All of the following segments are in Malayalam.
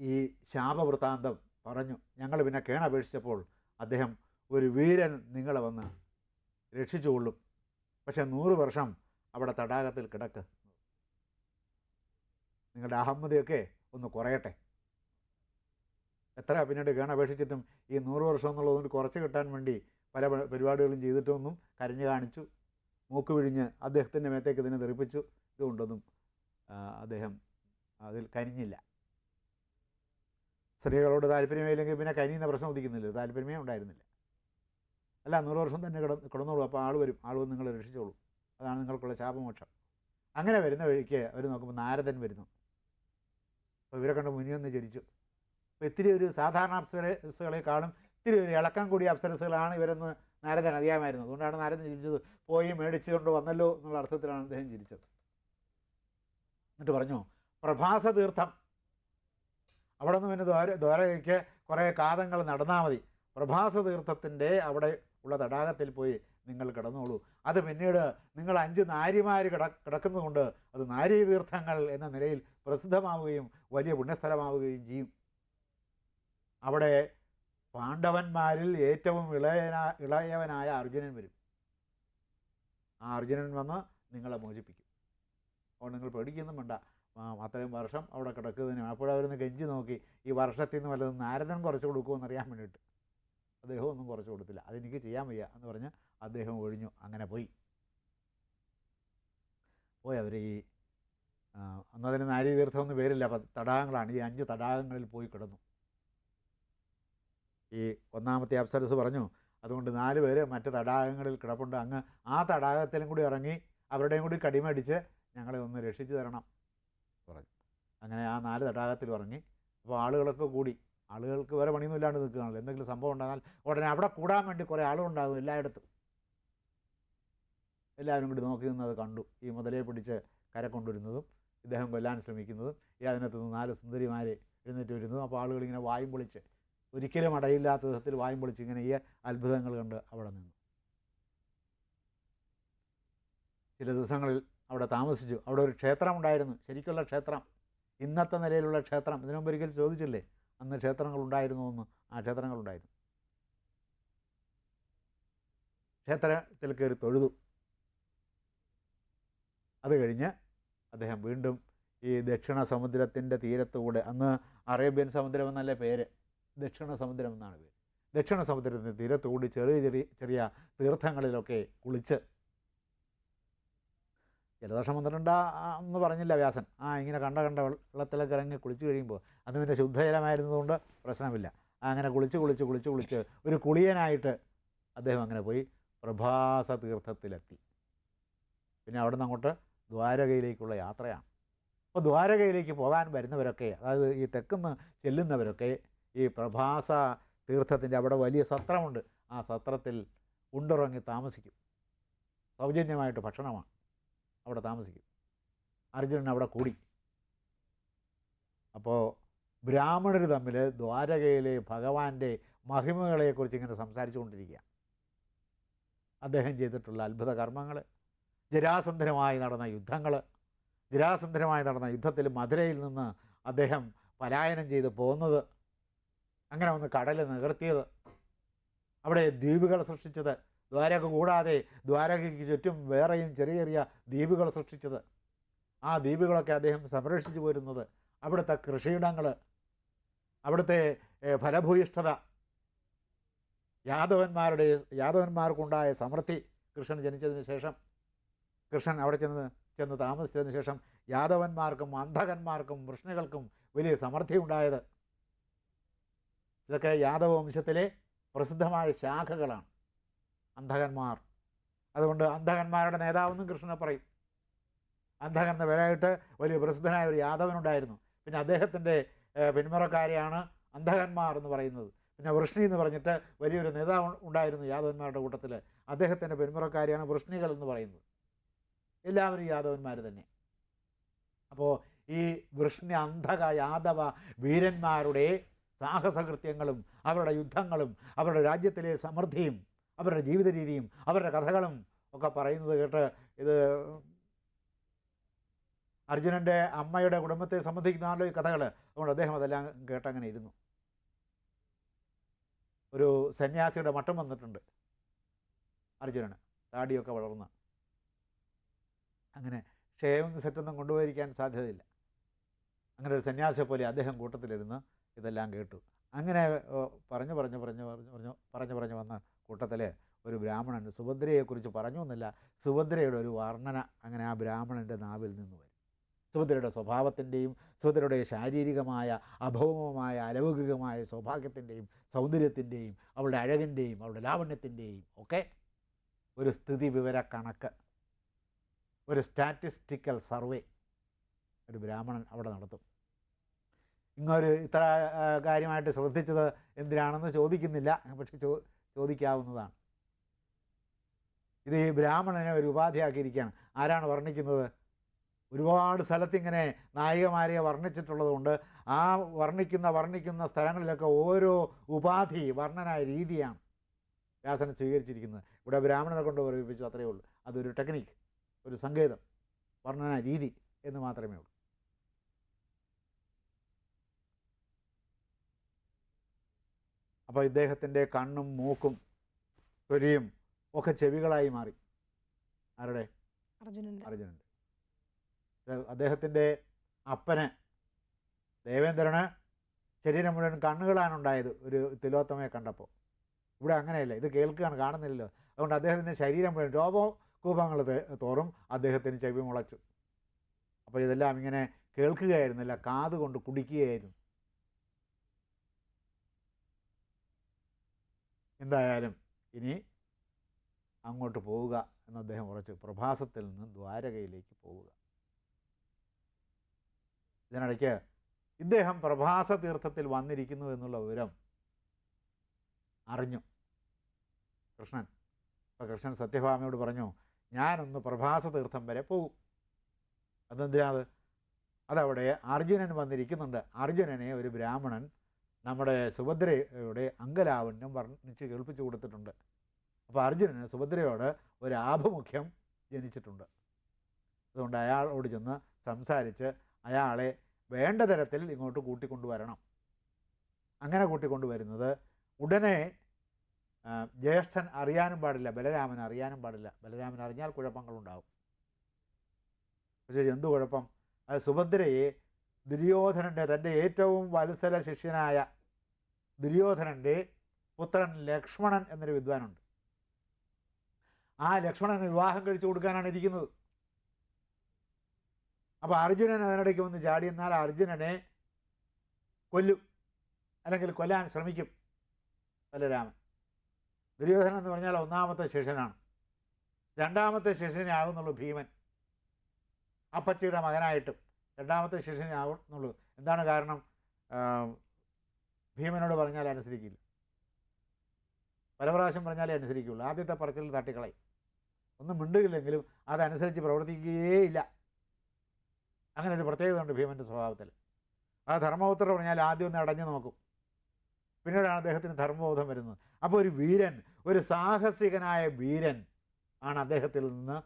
ഈ ശാപവൃത്താന്തം പറഞ്ഞു. ഞങ്ങൾ പിന്നെ കേണപേക്ഷിച്ചപ്പോൾ അദ്ദേഹം ഒരു വീരൻ നിങ്ങളെ വന്ന് രക്ഷിച്ചുകൊള്ളും. പക്ഷേ നൂറ് വർഷം അവിടെ തടാകത്തിൽ കിടക്ക്. നിങ്ങളുടെ അഹമ്മതിയൊക്കെ ഒന്ന് കുറയട്ടെ. എത്ര പിന്നീട് കേണപേക്ഷിച്ചിട്ടും ഈ നൂറ് വർഷം എന്നുള്ളതുകൊണ്ട് കുറച്ച് കിട്ടാൻ വേണ്ടി പല പരിപാടികളും ചെയ്തിട്ടൊന്നും കരഞ്ഞു കാണിച്ചു. മൂക്ക് വിഴിഞ്ഞ് അദ്ദേഹത്തിന്റെ മേത്തേക്ക് ഇതിനെ തെറിപ്പിച്ചു. ഇതുകൊണ്ടൊന്നും അദ്ദേഹം അതിൽ കനിഞ്ഞില്ല. സ്ത്രീകളോട് താല്പര്യമില്ലെങ്കിൽ പിന്നെ കനിയുന്ന പ്രശ്നം ഉദിക്കുന്നില്ല. താല്പര്യമേ ഉണ്ടായിരുന്നില്ല. അല്ല നൂറ് വർഷം തന്നെ കിട കിടന്നോളൂ. അപ്പോൾ ആൾ വരും. ആൾ വന്ന് നിങ്ങളെ രക്ഷിച്ചോളൂ. അതാണ് നിങ്ങൾക്കുള്ള ശാപമോക്ഷം. അങ്ങനെ വരുന്ന വഴിക്ക് അവർ നോക്കുമ്പോൾ നാരദൻ വരുന്നു. അപ്പോൾ ഇവരെ കണ്ട് മുനിയൊന്ന് ചിരിച്ചു അപ്പോൾ ഇത്തിരി ഒരു സാധാരണ അപ്സരസുകളെക്കാളും ഇത്തിരി ഒരു ഇളക്കം കൂടിയ അപ്സരസുകളാണ് ഇവരെന്ന് നാരദൻ അറിയാമായിരുന്നു. അതുകൊണ്ടാണ് നാരദൻ ചിരിച്ചത് പോയി മേടിച്ചുകൊണ്ട് വന്നല്ലോ എന്നുള്ള അർത്ഥത്തിലാണ് അദ്ദേഹം ചിരിച്ചത് എന്നിട്ട് പറഞ്ഞു പ്രഭാസ തീർത്ഥം അവിടെ നിന്ന് പിന്നെ ദ്വാര ദ്വാരകയ്ക്ക് കുറേ കാതങ്ങൾ നടന്നാൽ മതി. പ്രഭാസ തീർത്ഥത്തിന്റെ അവിടെ ഉള്ള തടാകത്തിൽ പോയി നിങ്ങൾ കിടന്നോളൂ. അത് പിന്നീട് നിങ്ങൾ അഞ്ച് നാരിമാർ കിട കിടക്കുന്നതുകൊണ്ട് അത് നാരീ തീർത്ഥങ്ങൾ എന്ന നിലയിൽ പ്രസിദ്ധമാവുകയും വലിയ പുണ്യസ്ഥലമാവുകയും ചെയ്യും. അവിടെ പാണ്ഡവന്മാരിൽ ഏറ്റവും ഇളയനാ ഇളയവനായ അർജുനൻ വരും. ആ അർജുനൻ വന്ന് നിങ്ങളെ മോചിപ്പിക്കും. അപ്പോൾ നിങ്ങൾ പേടിക്കൊന്നും വേണ്ട. അത്രയും വർഷം അവിടെ കിടക്കുന്നതിനും അപ്പോഴവരൊന്ന് ഗഞ്ചി നോക്കി ഈ വർഷത്തിൽ നിന്ന് വല്ലതും നാരദൻ കുറച്ച് കൊടുക്കുമെന്ന് അറിയാൻ വേണ്ടിയിട്ട്. അദ്ദേഹം ഒന്നും കുറച്ച് കൊടുത്തില്ല. അതെനിക്ക് ചെയ്യാൻ വയ്യ എന്ന് പറഞ്ഞ് അദ്ദേഹം ഒഴിഞ്ഞു. അങ്ങനെ പോയി. പോയി അവർ ഈ അന്നതിന് നാരീതീർത്ഥം എന്ന് പേരില്ല തടാകങ്ങളാണ്. ഈ അഞ്ച് തടാകങ്ങളിൽ പോയി കിടന്നു. ഈ ഒന്നാമത്തെ അപ്സരസ് പറഞ്ഞു അതുകൊണ്ട് നാല് പേര് മറ്റ് തടാകങ്ങളിൽ കിടപ്പുണ്ട്. അങ്ങ് ആ തടാകത്തിലും കൂടി ഇറങ്ങി അവരുടെയും കൂടി കടിമടിച്ച് ഞങ്ങളെ ഒന്ന് രക്ഷിച്ചു തരണം. പറഞ്ഞു. അങ്ങനെ ആ നാല് തടാകത്തിൽ ഇറങ്ങി അപ്പോൾ ആളുകളൊക്കെ കൂടി ആളുകൾക്ക് വേറെ പണിയൊന്നും ഇല്ലാണ്ട് നിൽക്കുകയാണല്ലോ. എന്തെങ്കിലും സംഭവം ഉണ്ടാകാൻ ഉടനെ അവിടെ കൂടാൻ വേണ്ടി കുറേ ആളുകളുണ്ടാകും എല്ലായിടത്തും. എല്ലാവരും കൂടി നോക്കി നിന്നത് കണ്ടു. ഈ മുതലേ പിടിച്ച് കര കൊണ്ടുവരുന്നതും ഇദ്ദേഹം കൊല്ലാൻ ശ്രമിക്കുന്നതും ഈ അതിനകത്ത് നിന്ന് നാല് സുന്ദരിമാരെ എഴുന്നേറ്റ് വരുന്നതും അപ്പോൾ ആളുകളിങ്ങനെ വായും പൊളിച്ച് ഒരിക്കലും അടയില്ലാത്ത വിധത്തിൽ വായും പൊളിച്ച് ഇങ്ങനെ ഈ അത്ഭുതങ്ങൾ കണ്ട് അവിടെ നിന്നു. ചില ദിവസങ്ങളിൽ അവിടെ താമസിച്ചു. അവിടെ ഒരു ക്ഷേത്രം ഉണ്ടായിരുന്നു ശരിക്കുള്ള ക്ഷേത്രം. ഇന്നത്തെ നിലയിലുള്ള ക്ഷേത്രം. ഇതിനു മുമ്പ് ഒരിക്കൽ ചോദിച്ചില്ലേ? അന്ന് ക്ഷേത്രങ്ങൾ ഉണ്ടായിരുന്നു എന്ന്. ആ ക്ഷേത്രങ്ങൾ ഉണ്ടായിരുന്നു ക്ഷേത്രത്തിൽ കയറി തൊഴുതു. അത് കഴിഞ്ഞ് അദ്ദേഹം വീണ്ടും ഈ ദക്ഷിണ സമുദ്രത്തിന്റെ തീരത്തുകൂടെ അന്ന് അറേബ്യൻ സമുദ്രം എന്നല്ല പേര്? ദക്ഷിണ സമുദ്രം എന്നാണ് പേര്. ദക്ഷിണ സമുദ്രത്തിന്റെ തീരത്തുകൂടി ചെറിയ ചെറിയ ചെറിയ തീർത്ഥങ്ങളിലൊക്കെ കുളിച്ച് ജലദോഷം വന്നിട്ടുണ്ടാ എന്ന് പറഞ്ഞില്ല വ്യാസൻ. ആ ഇങ്ങനെ കണ്ട കണ്ട വെള്ളത്തിലൊക്കെ ഇറങ്ങി കുളിച്ച് കഴിയുമ്പോൾ അത് പിന്നെ ശുദ്ധജലമായിരുന്നതുകൊണ്ട് പ്രശ്നമില്ല. അങ്ങനെ കുളിച്ച് കുളിച്ച് കുളിച്ച് കുളിച്ച് ഒരു കുളിയനായിട്ട് അദ്ദേഹം അങ്ങനെ പോയി പ്രഭാസ തീർത്ഥത്തിലെത്തി. പിന്നെ അവിടെ നിന്ന് അങ്ങോട്ട് ദ്വാരകയിലേക്കുള്ള യാത്രയാണ്. അപ്പോൾ ദ്വാരകയിലേക്ക് പോകാൻ വരുന്നവരൊക്കെ അതായത് ഈ തെക്കുന്ന് ചെല്ലുന്നവരൊക്കെ ഈ പ്രഭാസ തീർത്ഥത്തിന്റെ അവിടെ വലിയ സത്രമുണ്ട്. ആ സത്രത്തിൽ ഉണ്ടുറങ്ങി താമസിക്കും. സൗജന്യമായിട്ട് ഭക്ഷണമാണ്. അവിടെ താമസിക്കും. അർജുനൻ അവിടെ കൂടി. അപ്പോൾ ബ്രാഹ്മണർ തമ്മിൽ ദ്വാരകയിലെ ഭഗവാന്റെ മഹിമകളെക്കുറിച്ച് ഇങ്ങനെ സംസാരിച്ചു കൊണ്ടിരിക്കുക അദ്ദേഹം ചെയ്തിട്ടുള്ള അത്ഭുത കർമ്മങ്ങൾ ജരാസന്ധനമായി നടന്ന യുദ്ധങ്ങൾ ജരാസന്ധനമായി നടന്ന യുദ്ധത്തിൽ മധുരയിൽ നിന്ന് അദ്ദേഹം പലായനം ചെയ്ത് പോകുന്നത് അങ്ങനെ ഒന്ന് കടൽ നികർത്തിയത് അവിടെ ദ്വീപുകൾ സൃഷ്ടിച്ചത് ദ്വാരക കൂടാതെ ദ്വാരകയ്ക്ക് ചുറ്റും വേറെയും ചെറിയ ചെറിയ ദ്വീപുകൾ സൃഷ്ടിച്ചത്. ആ ദ്വീപുകളൊക്കെ അദ്ദേഹം സംരക്ഷിച്ചു പോരുന്നത്. അവിടുത്തെ കൃഷിയിടങ്ങൾ അവിടുത്തെ ഫലഭൂയിഷ്ഠത യാദവന്മാരുടെ യാദവന്മാർക്കുണ്ടായ സമൃദ്ധി കൃഷ്ണൻ ജനിച്ചതിന് ശേഷം കൃഷ്ണൻ അവിടെ ചെന്ന് ചെന്ന് താമസിച്ചതിന് ശേഷം യാദവന്മാർക്കും അന്ധകന്മാർക്കും വൃഷ്ണികൾക്കും വലിയ സമൃദ്ധി ഉണ്ടായത് ഇതൊക്കെ യാദവ വംശത്തിലെ പ്രസിദ്ധമായ ശാഖകളാണ്. അന്ധകന്മാർ. അതുകൊണ്ട് അന്ധകന്മാരുടെ നേതാവെന്നും കൃഷ്ണനെ പറയും. അന്ധകൻ എന്ന പേരായിട്ട് വലിയ പ്രസിദ്ധനായ ഒരു യാദവനുണ്ടായിരുന്നു. പിന്നെ അദ്ദേഹത്തിന്റെ പിന്മുറക്കാരെയാണ് അന്ധകന്മാർ എന്ന് പറയുന്നത്. പിന്നെ വൃഷ്ണി എന്ന് പറഞ്ഞിട്ട് വലിയൊരു നേതാവ് ഉണ്ടായിരുന്നു യാദവന്മാരുടെ കൂട്ടത്തിൽ അദ്ദേഹത്തിന്റെ പിന്മുറക്കാരെയാണ് വൃഷ്ണികൾ എന്ന് പറയുന്നത്. എല്ലാവരും യാദവന്മാർ തന്നെ. അപ്പോൾ ഈ വൃഷ്ണി അന്ധക യാദവ വീരന്മാരുടെ സാഹസകൃത്യങ്ങളും അവരുടെ യുദ്ധങ്ങളും അവരുടെ രാജ്യത്തിലെ സമൃദ്ധിയും അവരുടെ ജീവിത രീതിയും അവരുടെ കഥകളും ഒക്കെ പറയുന്നത് കേട്ട് ഇത് അർജുനന്റെ അമ്മയുടെ കുടുംബത്തെ സംബന്ധിക്കുന്നതാണല്ലോ ഈ കഥകൾ അതുകൊണ്ട് അദ്ദേഹം അതെല്ലാം കേട്ടങ്ങനെ ഇരുന്നു. ഒരു സന്യാസിയുടെ മട്ടം വന്നിട്ടുണ്ട് അർജുനന്. താടിയൊക്കെ വളർന്ന്. അങ്ങനെ ഷേവിങ് സെറ്റൊന്നും കൊണ്ടുപോയിരിക്കാൻ സാധ്യതയില്ല. അങ്ങനെ ഒരു സന്യാസിയെ പോലെ അദ്ദേഹം കൂട്ടത്തിലിരുന്ന് ഇതെല്ലാം കേട്ടു. അങ്ങനെ പറഞ്ഞു പറഞ്ഞു പറഞ്ഞു പറഞ്ഞു പറഞ്ഞു പറഞ്ഞു വന്ന കൂട്ടത്തിൽ ഒരു ബ്രാഹ്മണൻ സുഭദ്രയെക്കുറിച്ച് പറഞ്ഞു എന്നില്ല. സുഭദ്രയുടെ ഒരു വർണന അങ്ങനെ ആ ബ്രാഹ്മണന്റെ നാവിൽ നിന്ന് വരും. സുഭദ്രയുടെ സ്വഭാവത്തിന്റെയും സുഭദ്രയുടെ ശാരീരികമായ അഭൗമമായ അലൗകികമായ സൗഭാഗ്യത്തിന്റെയും സൗന്ദര്യത്തിന്റെയും അവളുടെ അഴകിന്റെയും അവളുടെ ലാവണ്യത്തിന്റെയും ഒക്കെ ഒരു സ്ഥിതി വിവര കണക്ക് ഒരു സ്റ്റാറ്റിസ്റ്റിക്കൽ സർവേ ഒരു ബ്രാഹ്മണൻ അവിടെ നടത്തും. ഇങ്ങൊരു ഇത്ര കാര്യമായിട്ട് ശ്രദ്ധിച്ചത് എന്തിനാണെന്ന് ചോദിക്കുന്നില്ല. പക്ഷെ ചോ ചോദിക്കാവുന്നതാണ്. ഇത് ഈ ബ്രാഹ്മണനെ ഒരു ഉപാധിയാക്കിയിരിക്കുകയാണ്. ആരാണ് വർണിക്കുന്നത്? ഒരുപാട് സ്ഥലത്തിങ്ങനെ നായികമാരെ വർണിച്ചിട്ടുള്ളതുകൊണ്ട് ആ വർണിക്കുന്ന വർണിക്കുന്ന സ്ഥലങ്ങളിലൊക്കെ ഓരോ ഉപാധി വർണനായ രീതിയാണ് വ്യാസനെ സ്വീകരിച്ചിരിക്കുന്നത്. ഇവിടെ ബ്രാഹ്മണനെ കൊണ്ട് പ്രവർത്തിപ്പിച്ചു അത്രയേ ഉള്ളൂ. അതൊരു ടെക്നിക്ക് ഒരു സങ്കേതം വർണന രീതി എന്ന് മാത്രമേ ഉള്ളൂ. അപ്പോൾ ഇദ്ദേഹത്തിന്റെ കണ്ണും മൂക്കും തൊലിയും ഒക്കെ ചെവികളായി മാറി. ആരുടെ? അർജുനന്റെ അദ്ദേഹത്തിന്റെ അപ്പന് ദേവേന്ദ്രന് ശരീരം മുഴുവൻ കണ്ണുകളാണ് ഉണ്ടായത് ഒരു തിലോത്തമയെ കണ്ടപ്പോൾ ഇവിടെ അങ്ങനെയല്ല ഇത് കേൾക്കുകയാണ് കാണുന്നില്ലല്ലോ. അതുകൊണ്ട് അദ്ദേഹത്തിന്റെ ശരീരം മുഴുവൻ രോപകൂപങ്ങൾ തോറും അദ്ദേഹത്തിന് ചെവി മുളച്ചു. അപ്പോൾ ഇതെല്ലാം ഇങ്ങനെ കേൾക്കുകയായിരുന്നില്ല കാതുകൊണ്ട് കുടിക്കുകയായിരുന്നു. എന്തായാലും ഇനി അങ്ങോട്ട് പോവുക എന്ന് അദ്ദേഹം ഉറച്ചു. പ്രഭാസത്തിൽ നിന്ന് ദ്വാരകയിലേക്ക് പോവുക. ഇതിനിടയ്ക്ക് ഇദ്ദേഹം പ്രഭാസ തീർത്ഥത്തിൽ വന്നിരിക്കുന്നു എന്നുള്ള വിവരം അറിഞ്ഞു. കൃഷ്ണൻ അപ്പോൾ കൃഷ്ണൻ സത്യഭാമയോട് പറഞ്ഞു ഞാനൊന്ന് പ്രഭാസ തീർത്ഥം വരെ പോകും അതെന്തിനാത് അതവിടെ അർജുനൻ വന്നിരിക്കുന്നുണ്ട്. അർജുനനെ ഒരു ബ്രാഹ്മണൻ നമ്മുടെ സുഭദ്രയുടെ അങ്കലാവണ്യം വർണിച്ച് കേൾപ്പിച്ചു കൊടുത്തിട്ടുണ്ട്. അപ്പോൾ അർജുനന് സുഭദ്രയോട് ഒരു ആഭിമുഖ്യം ജനിച്ചിട്ടുണ്ട്. അതുകൊണ്ട് അയാളോട് ചെന്ന് സംസാരിച്ച് അയാളെ വേണ്ട തരത്തിൽ ഇങ്ങോട്ട് കൂട്ടിക്കൊണ്ടുവരണം. അങ്ങനെ കൂട്ടിക്കൊണ്ടുവരുന്നത് ഉടനെ ജ്യേഷ്ഠൻ അറിയാനും പാടില്ല ബലരാമൻ അറിയാനും പാടില്ല. ബലരാമൻ അറിഞ്ഞാൽ കുഴപ്പങ്ങളുണ്ടാവും. പക്ഷേ എന്ത് കുഴപ്പം? അത് സുഭദ്രയെ ദുര്യോധനന്റെ തന്റെ ഏറ്റവും വത്സല ശിഷ്യനായ ദുര്യോധനന്റെ പുത്രൻ ലക്ഷ്മണൻ എന്നൊരു വിദ്വാനുണ്ട്. ആ ലക്ഷ്മണൻ വിവാഹം കഴിച്ചു കൊടുക്കാനാണ് ഇരിക്കുന്നത്. അപ്പോൾ അർജുനൻ അതിനിടയ്ക്ക് വന്ന് ചാടി എന്നാൽ അർജുനനെ കൊല്ലും. അല്ലെങ്കിൽ കൊല്ലാൻ ശ്രമിക്കും ബലരാമൻ. ദുര്യോധനൻ എന്ന് പറഞ്ഞാൽ ഒന്നാമത്തെ ശിഷ്യനാണ്. രണ്ടാമത്തെ ശിഷ്യനെ ആകുന്നുള്ളൂ ഭീമൻ. അപ്പച്ചിയുടെ മകനായിട്ടും രണ്ടാമത്തെ ശിക്ഷനെ ആവുന്നുള്ളൂ എന്താണ് കാരണം? ഭീമനോട് പറഞ്ഞാൽ അനുസരിക്കില്ല. പല പ്രാവശ്യം പറഞ്ഞാലേ അനുസരിക്കുള്ളൂ. ആദ്യത്തെ പറച്ചിൽ തട്ടിക്കളയും. ഒന്നും മിണ്ടുകില്ലെങ്കിലും അതനുസരിച്ച് പ്രവർത്തിക്കുകയേയില്ല. അങ്ങനെ ഒരു പ്രത്യേകത ഉണ്ട് ഭീമന്റെ സ്വഭാവത്തിൽ. ആ ധർമ്മപുത്രർ പറഞ്ഞാൽ ആദ്യം ഒന്ന് അടഞ്ഞു നോക്കും. പിന്നീടാണ് അദ്ദേഹത്തിന് ധർമ്മബോധം വരുന്നത്. അപ്പോൾ ഒരു വീരൻ ഒരു സാഹസികനായ വീരൻ ആണ് അദ്ദേഹത്തിൽ നിന്ന്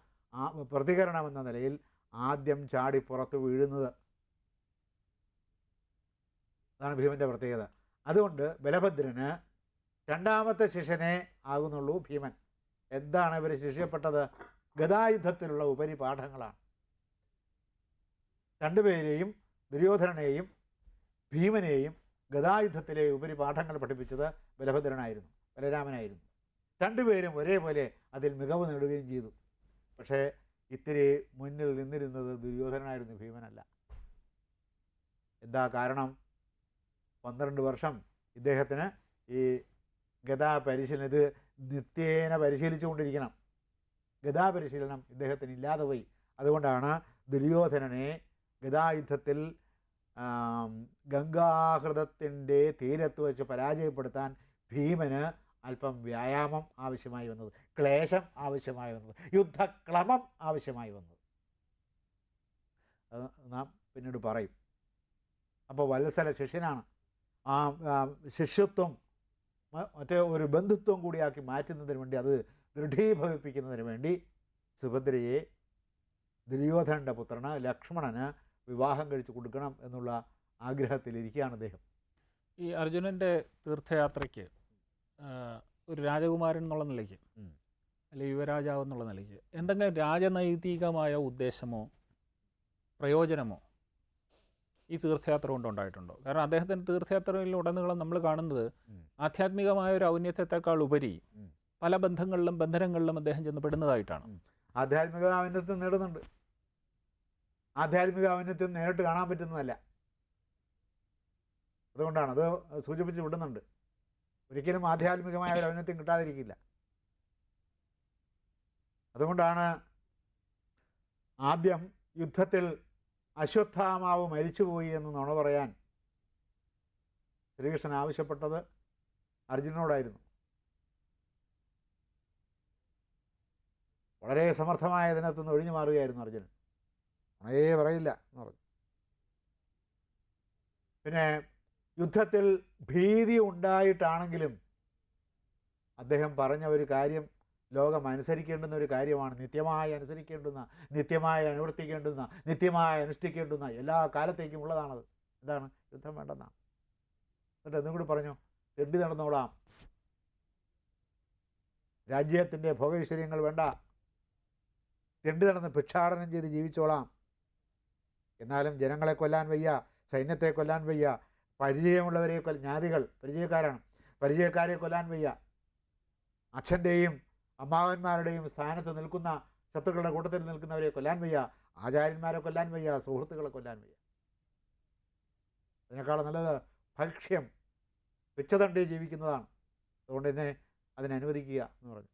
പ്രതികരണം എന്ന നിലയിൽ ആദ്യം ചാടി പുറത്ത് വീഴുന്നത്. അതാണ് ഭീമന്റെ പ്രത്യേകത. അതുകൊണ്ട് ബലഭദ്രന് രണ്ടാമത്തെ ശിഷ്യനെ ആകുന്നുള്ളൂ ഭീമൻ. എന്താണ് ഇവർ ശിഷ്യപ്പെട്ടത്? ഗതായുദ്ധത്തിലുള്ള ഉപരിപാഠങ്ങളാണ്. രണ്ടുപേരെയും ദുര്യോധനനെയും ഭീമനെയും ഗതായുദ്ധത്തിലെ ഉപരിപാഠങ്ങൾ പഠിപ്പിച്ചത് ബലഭദ്രനായിരുന്നു ബലരാമനായിരുന്നു. രണ്ടുപേരും ഒരേപോലെ അതിൽ മികവ് നേടുകയും ചെയ്തു. പക്ഷേ ഇത്തിരി മുന്നിൽ നിന്നിരുന്നത് ദുര്യോധനനായിരുന്നു ഭീമനല്ല. എന്താ കാരണം? പന്ത്രണ്ട് വർഷം ഇദ്ദേഹത്തിന് ഈ ഗതാ പരിശീലനം ഇത് നിത്യേന പരിശീലിച്ചുകൊണ്ടിരിക്കണം. ഗതാ പരിശീലനം ഇദ്ദേഹത്തിന് ഇല്ലാതെ പോയി. അതുകൊണ്ടാണ് ദുര്യോധനനെ ഗതായുദ്ധത്തിൽ ഗംഗാഹൃതത്തിന്റെ തീരത്ത് വെച്ച് പരാജയപ്പെടുത്താൻ ഭീമന് അല്പം വ്യായാമം ആവശ്യമായി വന്നത്. ക്ലേശം ആവശ്യമായി വന്നത്. യുദ്ധക്ലമം ആവശ്യമായി വന്നത്. നാം പിന്നീട് പറയും. അപ്പോൾ വത്സല ശിഷ്യനാണ്. ആ ശിഷ്യത്വം മറ്റേ ഒരു ബന്ധുത്വം കൂടിയാക്കി മാറ്റുന്നതിന് വേണ്ടി അത് ദൃഢീഭവിപ്പിക്കുന്നതിന് വേണ്ടി സുഭദ്രയെ ദുര്യോധനന്റെ പുത്രന് ലക്ഷ്മണന് വിവാഹം കഴിച്ചു കൊടുക്കണം എന്നുള്ള ആഗ്രഹത്തിലിരിക്കുകയാണ് അദ്ദേഹം. ഈ അർജുനന്റെ തീർത്ഥയാത്രയ്ക്ക് ഒരു രാജകുമാരൻ എന്നുള്ള നിലയ്ക്ക് അല്ലെ യുവരാജാവ് എന്നുള്ള നിലയ്ക്ക് എന്തെങ്കിലും രാജനൈതികമായ ഉദ്ദേശമോ പ്രയോജനമോ ഈ തീർത്ഥയാത്ര കൊണ്ട് ഉണ്ടായിട്ടുണ്ടോ? കാരണം അദ്ദേഹത്തിന്റെ തീർത്ഥയാത്രയിൽ ഉടനീളം നമ്മൾ കാണുന്നത്. ആധ്യാത്മികമായ ഒരു ഔന്നത്യത്തെക്കാൾ ഉപരി പല ബന്ധങ്ങളിലും ബന്ധനങ്ങളിലും അദ്ദേഹം ചെന്ന് പെടുന്നതായിട്ടാണ്. ആധ്യാത്മിക ഔന്നത്യം നേടുന്നുണ്ട്. ആധ്യാത്മിക ഔന്നത്യം നേരിട്ട് കാണാൻ പറ്റുന്നതല്ല. അതുകൊണ്ടാണ് അത് സൂചിപ്പിച്ച് വിടുന്നുണ്ട്. ഒരിക്കലും ആധ്യാത്മികമായ ഒരു ഔന്നത്യം കിട്ടാതിരിക്കില്ല. അതുകൊണ്ടാണ് ആദ്യം യുദ്ധത്തിൽ അശ്വത്ഥാമാവ് മരിച്ചുപോയി എന്ന് നുണ പറയാൻ ശ്രീകൃഷ്ണൻ ആവശ്യപ്പെട്ടത് അർജുനോടായിരുന്നു വളരെ സമർത്ഥമായ ഇതിനകത്തുനിന്ന് ഒഴിഞ്ഞു മാറുകയായിരുന്നു അർജുനൻ. ഉണയേ പറയില്ല എന്ന് പറഞ്ഞു. പിന്നെ യുദ്ധത്തിൽ ഭീതി ഉണ്ടായിട്ടാണെങ്കിലും അദ്ദേഹം പറഞ്ഞ ഒരു കാര്യം ലോകം അനുസരിക്കേണ്ടുന്ന ഒരു കാര്യമാണ്. നിത്യമായി അനുസരിക്കേണ്ടുന്ന നിത്യമായി അനുവർത്തിക്കേണ്ടുന്ന നിത്യമായി അനുഷ്ഠിക്കേണ്ടുന്ന എല്ലാ കാലത്തേക്കും ഉള്ളതാണത്. എന്താണ്? യുദ്ധം വേണ്ടെന്നാണ് എന്നിട്ട് എന്നും കൂടി പറഞ്ഞു തെണ്ടി നടന്നോളാം. രാജ്യത്തിന്റെ ഭോഗൈശ്വര്യങ്ങൾ വേണ്ട. തെണ്ടി നടന്ന് ഭിക്ഷാടനം ചെയ്ത് ജീവിച്ചോളാം. എന്നാലും ജനങ്ങളെ കൊല്ലാൻ വയ്യ സൈന്യത്തെ കൊല്ലാൻ വയ്യ പരിചയമുള്ളവരെ കൊല്ല ജ്ഞാതികൾ പരിചയക്കാരാണ്. പരിചയക്കാരെ കൊല്ലാൻ വയ്യ. അച്ഛന്റെയും അമ്മാവന്മാരുടെയും സ്ഥാനത്ത് നിൽക്കുന്ന ശത്രുക്കളുടെ കൂട്ടത്തിൽ നിൽക്കുന്നവരെ കൊല്ലാൻ വയ്യ. ആചാര്യന്മാരെ കൊല്ലാൻ വയ്യ. സുഹൃത്തുക്കളെ കൊല്ലാൻ വയ്യ. അതിനേക്കാൾ നല്ലത് ഭക്ഷ്യം. പിച്ചതണ്ടി ജീവിക്കുന്നതാണ്. അതുകൊണ്ട് തന്നെ അതിനനുവദിക്കുക എന്ന് പറഞ്ഞു.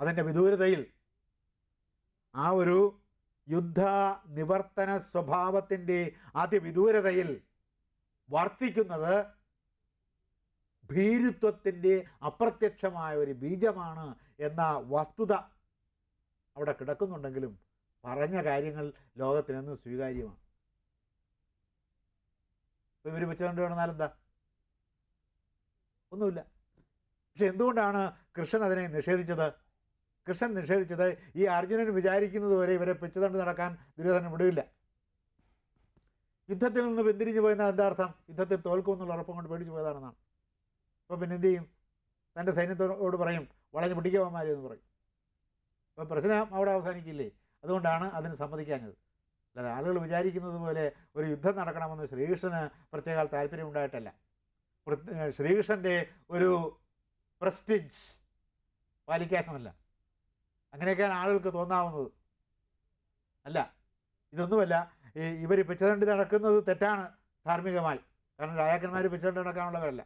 അതിന്റെ വിദൂരതയിൽ ആ ഒരു യുദ്ധ നിവർത്തന സ്വഭാവത്തിന്റെ അതിവിദൂരതയിൽ വർത്തിക്കുന്നത് ഭീരുത്വത്തിന്റെ അപ്രത്യക്ഷമായ ഒരു ബീജമാണ് എന്ന വസ്തുത അവിടെ കിടക്കുന്നുണ്ടെങ്കിലും പറഞ്ഞ കാര്യങ്ങൾ ലോകത്തിനെന്ന് സ്വീകാര്യമാണ്. ഇവർ വെച്ചുകൊണ്ട് വേണമെന്നാൽ എന്താ ഒന്നുമില്ല. പക്ഷെ എന്തുകൊണ്ടാണ് കൃഷ്ണൻ അതിനെ നിഷേധിച്ചത്? കൃഷ്ണൻ നിഷേധിച്ചത് ഈ അർജുനൻ വിചാരിക്കുന്നത് വരെ ഇവരെ പിച്ചുതണ്ട് നടക്കാൻ ദുര്യോധനൻ വിടില്ല യുദ്ധത്തിൽ നിന്ന് പിന്തിരിഞ്ഞു പോയെന്നാൽ എന്താ അർത്ഥം? യുദ്ധത്തിൽ തോൽക്കുമെന്നുള്ള ഉറപ്പം കൊണ്ട് പേടിച്ചു പോയതാണെന്നാണ്. അപ്പോൾ പിന്നെ എന്ത് ചെയ്യും? തന്റെ സൈന്യത്തോട് പറയും വളഞ്ഞു പിടിക്കവന്മാർ എന്ന് പറയും. അപ്പോൾ പ്രശ്നം അവിടെ അവസാനിക്കില്ലേ? അതുകൊണ്ടാണ് അതിന് സമ്മതിക്കാഞ്ഞത്. അല്ലാതെ ആളുകൾ വിചാരിക്കുന്നത് പോലെ ഒരു യുദ്ധം നടക്കണമെന്ന് ശ്രീകൃഷ്ണന് പ്രത്യേക താല്പര്യമുണ്ടായിട്ടല്ല. ശ്രീകൃഷ്ണന്റെ ഒരു പ്രസ്റ്റിജ് പാലിക്കാനുമല്ല. അങ്ങനെയൊക്കെയാണ് ആളുകൾക്ക് തോന്നാവുന്നത്. അല്ല ഇതൊന്നുമല്ല. ഇവർ പിച്ചതണ്ടി നടക്കുന്നത് തെറ്റാണ് ധാർമ്മികമായി. കാരണം രാജാക്കന്മാർ പിച്ചതണ്ടി നടക്കാനുള്ളവരല്ല.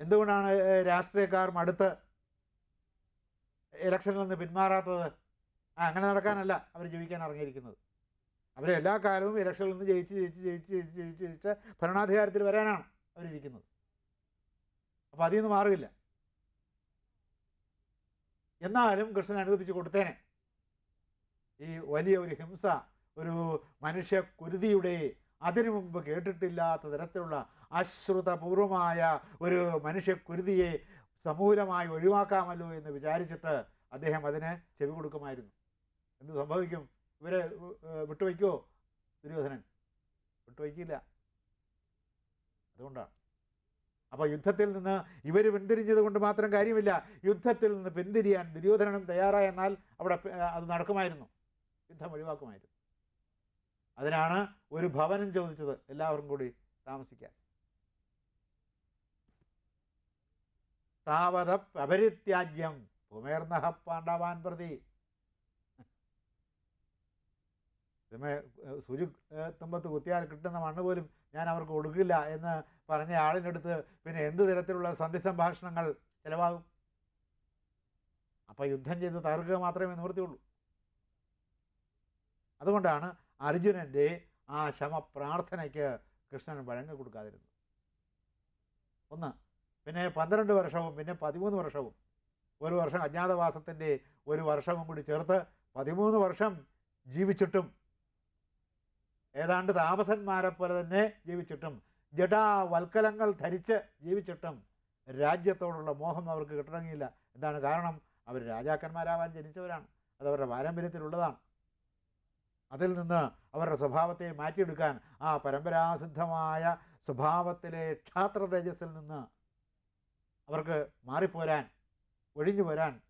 എന്തുകൊണ്ടാണ് രാഷ്ട്രീയക്കാർ മടുത്ത് ഇലക്ഷനിൽ നിന്ന് പിന്മാറാത്തത്? ആ അങ്ങനെ നടക്കാനല്ല അവർ ജീവിക്കാൻ ഇറങ്ങിയിരിക്കുന്നത്. അവർ എല്ലാ കാലവും ഇലക്ഷനിൽ നിന്ന് ജയിച്ച് ജയിച്ച് ജയിച്ച് ജയിച്ച് ജയിച്ച് ജയിച്ച് ഭരണാധികാരത്തിൽ വരാനാണ് അവരിരിക്കുന്നത്. അപ്പോൾ അതിൽ നിന്ന് മാറില്ല എന്നാലും കൃഷ്ണൻ അനുവദിച്ചു കൊടുത്തേനെ. ഈ വലിയ ഒരു ഹിംസ ഒരു മനുഷ്യ കുരുതിയുടെ അതിനു മുമ്പ് കേട്ടിട്ടില്ലാത്ത തരത്തിലുള്ള അശ്രുതപൂർവമായ ഒരു മനുഷ്യ കുരുതിയെ സമൂലമായി ഒഴിവാക്കാമല്ലോ എന്ന് വിചാരിച്ചിട്ട് അദ്ദേഹം അതിന് ചെവി കൊടുക്കുമായിരുന്നു. എന്ത് സംഭവിക്കും? ഇവരെ വിട്ടുവയ്ക്കുമോ ദുര്യോധനൻ? വിട്ടുവയ്ക്കില്ല. അതുകൊണ്ടാണ്. അപ്പോൾ യുദ്ധത്തിൽ നിന്ന് ഇവർ പിന്തിരിഞ്ഞത് കൊണ്ട് മാത്രം കാര്യമില്ല. യുദ്ധത്തിൽ നിന്ന് പിന്തിരിയാൻ ദുര്യോധനനും തയ്യാറായെന്നാൽ അവിടെ അത് നടക്കുമായിരുന്നു. യുദ്ധം ഒഴിവാക്കുമായിരുന്നു. അതിനാണ് ഒരു ഭവനം ചോദിച്ചത് എല്ലാവരും കൂടി താമസിക്കാൻ. താവത അപരിത്യാജ്യം പുമേർന്നഹ പാണ്ഡവാൻ പ്രതി. ഇതുമേ സൂചി തുമ്പത്ത് കുത്തിയാൽ കിട്ടുന്ന മണ്ണ് പോലും ഞാൻ അവർക്ക് കൊടുക്കില്ല എന്ന് പറഞ്ഞ ആളിനടുത്ത് പിന്നെ എന്ത് തരത്തിലുള്ള സന്ധി സംഭാഷണങ്ങൾ ചിലവാകും? അപ്പോൾ യുദ്ധം ചെയ്ത് തകർക്കുക മാത്രമേ നിവൃത്തിയുള്ളൂ. അതുകൊണ്ടാണ് അർജുനന്റെ ആ ശമ പ്രാർത്ഥനയ്ക്ക് കൃഷ്ണൻ വഴങ്ങി കൊടുക്കാതിരുന്നത്. ഒന്ന് പിന്നെ പന്ത്രണ്ട് വർഷവും പിന്നെ പതിമൂന്ന് വർഷവും ഒരു വർഷം അജ്ഞാതവാസത്തിന്റെ ഒരു വർഷവും കൂടി ചേർത്ത് പതിമൂന്ന് വർഷം ജീവിച്ചിട്ടും ഏതാണ്ട് താമസന്മാരെ പോലെ തന്നെ ജീവിച്ചിട്ടും ജഡാവൽക്കലങ്ങൾ ധരിച്ച് ജീവിച്ചിട്ടും രാജ്യത്തോടുള്ള മോഹം അവർക്ക് കിട്ടണമെങ്കില്ല എന്താണ് കാരണം? അവർ രാജാക്കന്മാരാവാൻ ജനിച്ചവരാണ്. അതവരുടെ പാരമ്പര്യത്തിലുള്ളതാണ്. അതിൽ നിന്ന് അവരുടെ സ്വഭാവത്തെ മാറ്റിയെടുക്കാൻ ആ പരമ്പരാസിദ്ധമായ സ്വഭാവത്തിലെ ക്ഷാത്ര തേജസ്സിൽ നിന്ന് അവർക്ക് മാറിപ്പോരാൻ ഒഴിഞ്ഞു പോരാൻ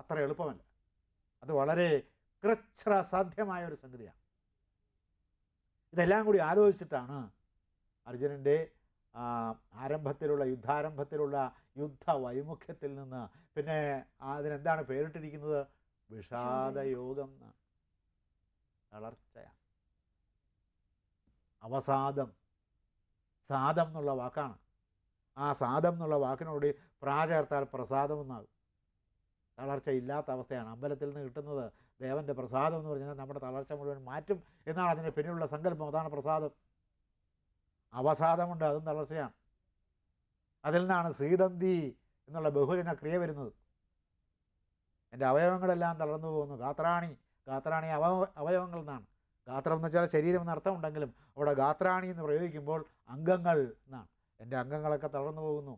അത്ര എളുപ്പമല്ല. അത് വളരെ കൃച്ഛ്രസാധ്യമായ ഒരു സംഗതിയാണ്. ഇതെല്ലാം കൂടി ആലോചിച്ചിട്ടാണ് അർജുനന്റെ ആരംഭത്തിലുള്ള യുദ്ധാരംഭത്തിലുള്ള യുദ്ധ വൈമുഖ്യത്തിൽ നിന്ന് പിന്നെ അതിനെന്താണ് പേരിട്ടിരിക്കുന്നത്? വിഷാദയോഗം തളർച്ചയാണ്. അവസാദം. സാദം എന്നുള്ള വാക്കാണ്. ആ സാദം എന്നുള്ള വാക്കിനോട് പ്രാ ചേർത്താൽ പ്രസാദം എന്നാകും തളർച്ച ഇല്ലാത്ത അവസ്ഥയാണ് അമ്പലത്തിൽ നിന്ന് കിട്ടുന്നത്. ദേവന്റെ പ്രസാദം എന്ന് പറഞ്ഞാൽ നമ്മുടെ തളർച്ച മുഴുവൻ മാറ്റും എന്നാണ് അതിന്റെ പിന്നിലുള്ള സങ്കല്പം. അതാണ് പ്രസാദം. അവസാദമുണ്ട് അതും തളർച്ചയാണ്. അതിൽ നിന്നാണ് സീതന്തി എന്നുള്ള ബഹുജന ക്രിയ വരുന്നത്. എന്റെ അവയവങ്ങളെല്ലാം തളർന്നു പോകുന്നു. ഗാത്രാണി ഗാത്രാണി അവ അവയവങ്ങൾ എന്നാണ്. ഗാത്രം എന്ന് വെച്ചാൽ ശരീരം എന്ന അർത്ഥമുണ്ടെങ്കിലും അവിടെ ഗാത്രാണി എന്ന് പ്രയോഗിക്കുമ്പോൾ അംഗങ്ങൾ എന്നാണ്. എന്റെ അംഗങ്ങളൊക്കെ തളർന്നു പോകുന്നു.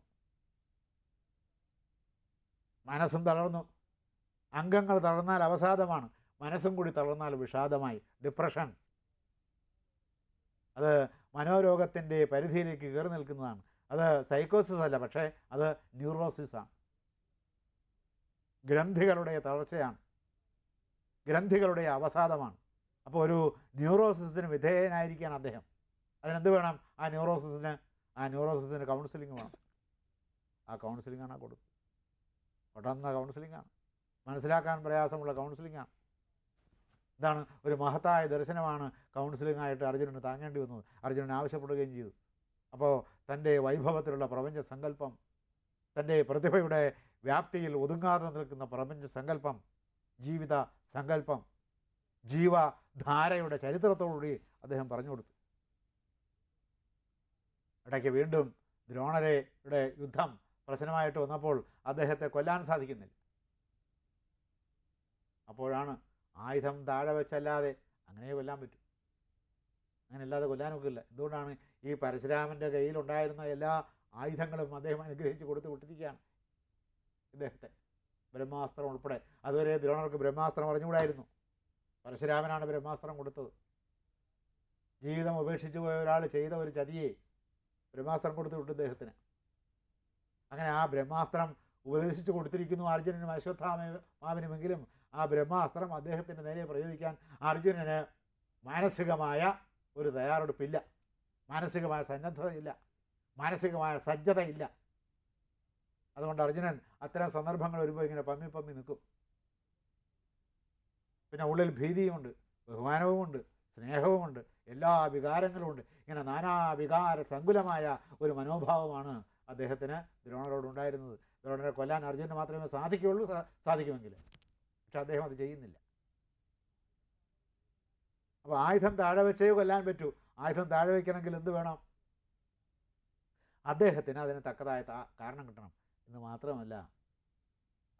മനസ്സും തളർന്നു. അംഗങ്ങൾ തളർന്നാൽ അവസാദമാണ്. മനസ്സും കൂടി തളർന്നാൽ വിഷാദമായി. ഡിപ്രഷൻ അത് മനോരോഗത്തിന്റെ പരിധിയിലേക്ക് കയറി നിൽക്കുന്നതാണ്. അത് സൈക്കോസിസ് അല്ല പക്ഷേ അത് ന്യൂറോസിസാണ് ഗ്രന്ഥികളുടെ തളർച്ചയാണ്. ഗ്രന്ഥികളുടെ അവസാദമാണ്. അപ്പോൾ ഒരു ന്യൂറോസിസിന് വിധേയനായിരിക്കുകയാണ് അദ്ദേഹം. അതിനെന്ത് വേണം? ആ ന്യൂറോസിസിന് ആ ന്യൂറോസിസിന് കൗൺസിലിംഗ് വേണം. ആ കൗൺസിലിംഗാണ് കൊടുത്തത്. പെട്ടെന്ന കൗൺസിലിംഗാണ് മനസ്സിലാക്കാൻ പ്രയാസമുള്ള കൗൺസിലിംഗാണ് ഇതാണ് ഒരു മഹത്തായ ദർശനമാണ് കൗൺസിലിംഗ് ആയിട്ട് അർജുനന് താങ്ങേണ്ടി വന്നത്. അർജുനൻ ആവശ്യപ്പെടുകയും ചെയ്തു. അപ്പോൾ തന്റെ വൈഭവത്തിലുള്ള പ്രപഞ്ച സങ്കല്പം തന്റെ പ്രതിഭയുടെ വ്യാപ്തിയിൽ ഒതുങ്ങാതെ നിൽക്കുന്ന പ്രപഞ്ച സങ്കല്പം ജീവിത സങ്കല്പം ജീവധാരയുടെ ചരിത്രത്തോടുകൂടി അദ്ദേഹം പറഞ്ഞു കൊടുത്തു. ഇടയ്ക്ക് വീണ്ടും ദ്രോണരയുടെ യുദ്ധം പ്രശ്നമായിട്ട് വന്നപ്പോൾ അദ്ദേഹത്തെ കൊല്ലാൻ സാധിക്കുന്നില്ല. അപ്പോഴാണ് ആയുധം താഴെ വെച്ചല്ലാതെ അങ്ങനെ കൊല്ലാൻ പറ്റും. അങ്ങനെ അല്ലാതെ കൊല്ലാൻ ഒക്കില്ല എന്തുകൊണ്ടാണ് ഈ പരശുരാമന്റെ കയ്യിലുണ്ടായിരുന്ന എല്ലാ ആയുധങ്ങളും അദ്ദേഹം അനുഗ്രഹിച്ച് കൊടുത്തു വിട്ടിരിക്കുകയാണ് ഇദ്ദേഹത്തെ. ബ്രഹ്മാസ്ത്രം ഉൾപ്പെടെ. അതുവരെ ദ്രോണർക്ക് ബ്രഹ്മാസ്ത്രം അറിഞ്ഞുകൂടായിരുന്നു. പരശുരാമനാണ് ബ്രഹ്മാസ്ത്രം കൊടുത്തത്. ജീവിതം ഉപേക്ഷിച്ചു പോയ ഒരാൾ ചെയ്ത ഒരു ചതിയെ ബ്രഹ്മാസ്ത്രം കൊടുത്തു വിട്ടു ഇദ്ദേഹത്തിന്. അങ്ങനെ ആ ബ്രഹ്മാസ്ത്രം ഉപദേശിച്ചു കൊടുത്തിരിക്കുന്നു അർജുനനും അശ്വത്ഥാമാവിനുമെങ്കിലും ആ ബ്രഹ്മാസ്ത്രം അദ്ദേഹത്തിന്റെ നേരെ പ്രയോഗിക്കാൻ അർജുനന് മാനസികമായ ഒരു തയ്യാറെടുപ്പില്ല. മാനസികമായ സന്നദ്ധതയില്ല. മാനസികമായ സജ്ജതയില്ല. അതുകൊണ്ട് അർജുനൻ അത്തരം സന്ദർഭങ്ങൾ വരുമ്പോൾ ഇങ്ങനെ പമ്മി പമ്മി നിൽക്കും പിന്നെ ഉള്ളിൽ ഭീതിയുമുണ്ട് ബഹുമാനവുമുണ്ട് സ്നേഹവുമുണ്ട് എല്ലാ വികാരങ്ങളുമുണ്ട്. ഇങ്ങനെ നാനാ വികാര സങ്കുലമായ ഒരു മനോഭാവമാണ് അദ്ദേഹത്തിന് ദ്രോണരോടുണ്ടായിരുന്നത് ദ്രോണരെ കൊല്ലാൻ അർജുനന് മാത്രമേ സാധിക്കുകയുള്ളൂ സാധിക്കുമെങ്കിൽ പക്ഷെ അദ്ദേഹം അത് ചെയ്യുന്നില്ല. അപ്പോൾ ആയുധം താഴെ വെച്ചേ കൊല്ലാൻ പറ്റൂ. ആയുധം താഴെ വയ്ക്കണമെങ്കിൽ എന്ത് വേണം? അദ്ദേഹത്തിന് അതിന് തക്കതായ കാരണം കിട്ടണം. എന്ന് മാത്രമല്ല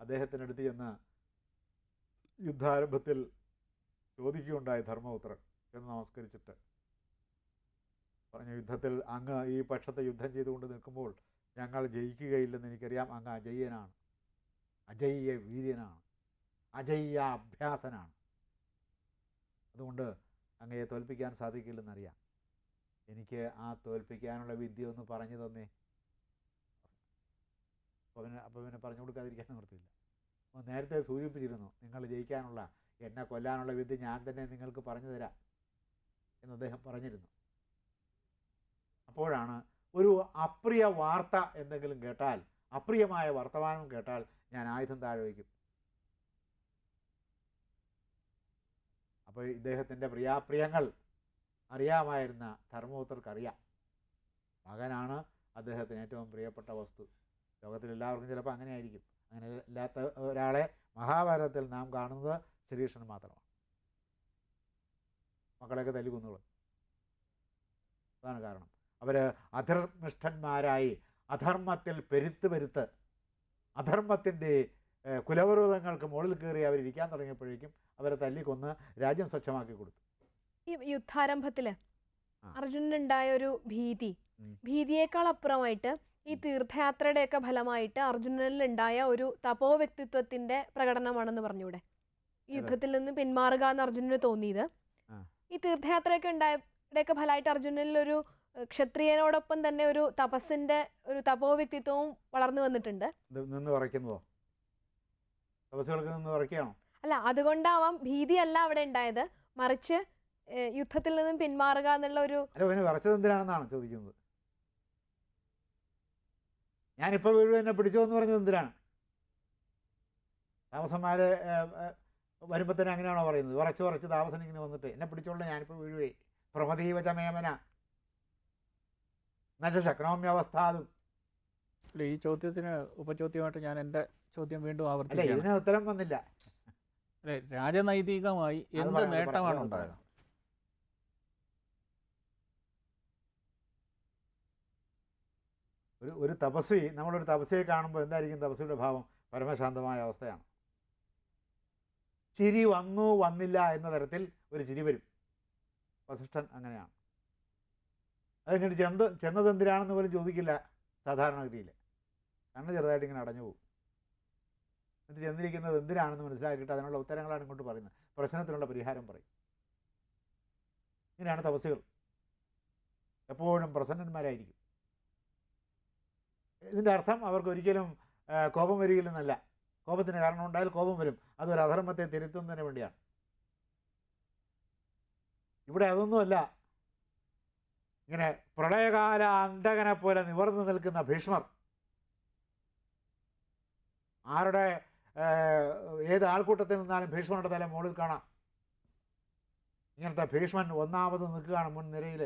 അദ്ദേഹത്തിനടുത്ത് ചെന്ന് യുദ്ധാരംഭത്തിൽ ചോദിക്കുകയുണ്ടായി ധർമ്മപുത്രൻ എന്ന് നമസ്കരിച്ചിട്ട്. പറഞ്ഞു യുദ്ധത്തിൽ അങ്ങ് ഈ പക്ഷത്തെ യുദ്ധം ചെയ്തുകൊണ്ട് നിൽക്കുമ്പോൾ ഞങ്ങൾ ജയിക്കുകയില്ലെന്ന് എനിക്കറിയാം. അങ്ങ് അജയ്യനാണ്. അജയ്യ വീര്യനാണ് അജയ്യ അഭ്യാസനാണ് അതുകൊണ്ട് അങ്ങയെ തോൽപ്പിക്കാൻ സാധിക്കില്ലെന്നറിയാം. എനിക്ക് ആ തോൽപ്പിക്കാനുള്ള വിദ്യ ഒന്ന് പറഞ്ഞു തന്നേ. അപ്പോൾ അവന് അപ്പോൾ പിന്നെ പറഞ്ഞു കൊടുക്കാതിരിക്കാൻ നിർത്തിയില്ല അപ്പോൾ നേരത്തെ സൂചിപ്പിച്ചിരുന്നു നിങ്ങൾ ജയിക്കാനുള്ള എന്നെ കൊല്ലാനുള്ള വിദ്യ ഞാൻ തന്നെ നിങ്ങൾക്ക് പറഞ്ഞു തരാം എന്ന് അദ്ദേഹം പറഞ്ഞിരുന്നു. അപ്പോഴാണ് ഒരു അപ്രിയ വാർത്ത എന്തെങ്കിലും കേട്ടാൽ അപ്രിയമായ വർത്തമാനം കേട്ടാൽ ഞാൻ ആയുധം താഴെ വയ്ക്കും. അപ്പോൾ ഇദ്ദേഹത്തിന്റെ പ്രിയാപ്രിയങ്ങൾ അറിയാമായിരുന്ന ധർമ്മപുത്രർക്കറിയാം. മകനാണ് അദ്ദേഹത്തിന് ഏറ്റവും പ്രിയപ്പെട്ട വസ്തു. ലോകത്തിൽ എല്ലാവർക്കും ചിലപ്പോൾ അങ്ങനെ ആയിരിക്കും അങ്ങനെ ഇല്ലാത്ത ഒരാളെ മഹാഭാരതത്തിൽ നാം കാണുന്നത് ശ്രീകൃഷ്ണൻ മാത്രമാണ്. മക്കളെയൊക്കെ തല്ലിക്കൊന്നുള്ളത് അതാണ് കാരണം. അവർ അധർമ്മിഷ്ഠന്മാരായി അധർമ്മത്തിൽ പെരുത്ത് പെരുത്ത് അധർമ്മത്തിന്റെ കുലവരോധങ്ങൾക്ക് മുകളിൽ കയറി അവരിയ്ക്കാൻ തുടങ്ങിയപ്പോഴേക്കും അവരെ തല്ലിക്കൊന്ന് രാജ്യം സ്വച്ഛമാക്കി കൊടുത്തു. ഈ യുദ്ധാരംഭത്തിൽ അർജുനുണ്ടായ അർജുനനുണ്ടായ ഒരു ഭീതി. ഭീതിയേക്കാൾ അപ്പുറമായിട്ട് ഈ തീർത്ഥയാത്രയുടെയൊക്കെ ഫലമായിട്ട് അർജുനനിൽ ഉണ്ടായ ഒരു തപോ വ്യക്തിത്വത്തിന്റെ പ്രകടനമാണെന്ന് പറഞ്ഞൂടെ? ഈ യുദ്ധത്തിൽ നിന്ന് പിന്മാറുക എന്ന് അർജുനന് തോന്നിയത്. ഈ തീർത്ഥയാത്രയൊക്കെ ഉണ്ടായതൊക്കെ ഫലമായിട്ട് അർജുനനിൽ ഒരു ക്ഷത്രിയനോടൊപ്പം തന്നെ ഒരു തപസ്സിന്റെ ഒരു തപോ വ്യക്തിത്വവും വളർന്നു വന്നിട്ടുണ്ട്. നിന്ന് തപസ്സുകൾക്ക് നിന്ന് അല്ല അതുകൊണ്ടാവാം ഭീതിയല്ല അവിടെ ഉണ്ടായത്. മറിച്ച് യുദ്ധത്തിൽ നിന്നും പിന്മാറുക എന്നുള്ള ഒരു വിറച്ചത് എന്തിനാണെന്നാണ് ചോദിക്കുന്നത്? ഞാനിപ്പോൾ വീഴു എന്നെ പിടിച്ചോ എന്ന് പറഞ്ഞത് എന്തിനാണ്? താമസന്മാർ വരുമ്പോൾ തന്നെ അങ്ങനെയാണോ പറയുന്നത്? ഉറച്ചു ഉറച്ച് താമസൻ ഇങ്ങനെ വന്നിട്ട് എന്നെ പിടിച്ചോളൂ ഞാനിപ്പോൾ വീഴുവേ. പ്രമദീവ ചമേമന എന്നുവെച്ചാൽ ശക്നോമ്യവസ്ഥാതും അല്ല ഈ ചോദ്യത്തിന് ഉപചോദ്യമായിട്ട് ഞാൻ എന്റെ ചോദ്യം വീണ്ടും അല്ല ആവർത്തിക്കുകയാണ്. ഇതിന് ഉത്തരം വന്നില്ല. രാജനൈതികമായി എന്ത് നേട്ടമാണ് ഉണ്ടായത്? ഒരു ഒരു തപസ്വി നമ്മളൊരു തപസ്യയെ കാണുമ്പോൾ എന്തായിരിക്കും തപസ്വിയുടെ ഭാവം? പരമശാന്തമായ അവസ്ഥയാണ്. ചിരി വന്നു വന്നില്ല എന്ന തരത്തിൽ ഒരു ചിരി വരും. വസിഷ്ഠൻ അങ്ങനെയാണ്. അതെങ്ങനെ ചെന്ത് ചെന്നതെന്തിനാണെന്ന് പോലും ചോദിക്കില്ല സാധാരണഗതിയിൽ. കണ്ണ് ചെറുതായിട്ട് ഇങ്ങനെ അടഞ്ഞു പോകും. എന്നിട്ട് ചെന്നിരിക്കുന്നത് എന്തിനാണെന്ന് മനസ്സിലാക്കിയിട്ട് അതിനുള്ള ഉത്തരങ്ങളാണ് ഇങ്ങോട്ട് പറയുന്നത്. പ്രശ്നത്തിനുള്ള പരിഹാരം പറയും. ഇങ്ങനെയാണ് തപസ്സുകൾ. എപ്പോഴും പ്രസന്നന്മാരായിരിക്കും. ഇതിന്റെ അർത്ഥം അവർക്ക് ഒരിക്കലും കോപം വരികയില്ലെന്നല്ല. കോപത്തിന് കാരണം ഉണ്ടായാൽ കോപം വരും. അതൊരു അധർമ്മത്തെ തിരുത്തുന്നതിന് വേണ്ടിയാണ്. ഇവിടെ അതൊന്നുമല്ല. ഇങ്ങനെ പ്രളയകാല അന്തകനെ പോലെ നിവർന്നു നിൽക്കുന്ന ഭീഷ്മർ. ആരുടെ ഏത് ആൾക്കൂട്ടത്തിൽ നിന്നാലും ഭീഷ്മരുടെ തല മുകളിൽ കാണാം. ഇങ്ങനത്തെ ഭീഷ്മൻ ഒന്നാമത് നിൽക്കുകയാണ് മുൻ നിരയിൽ.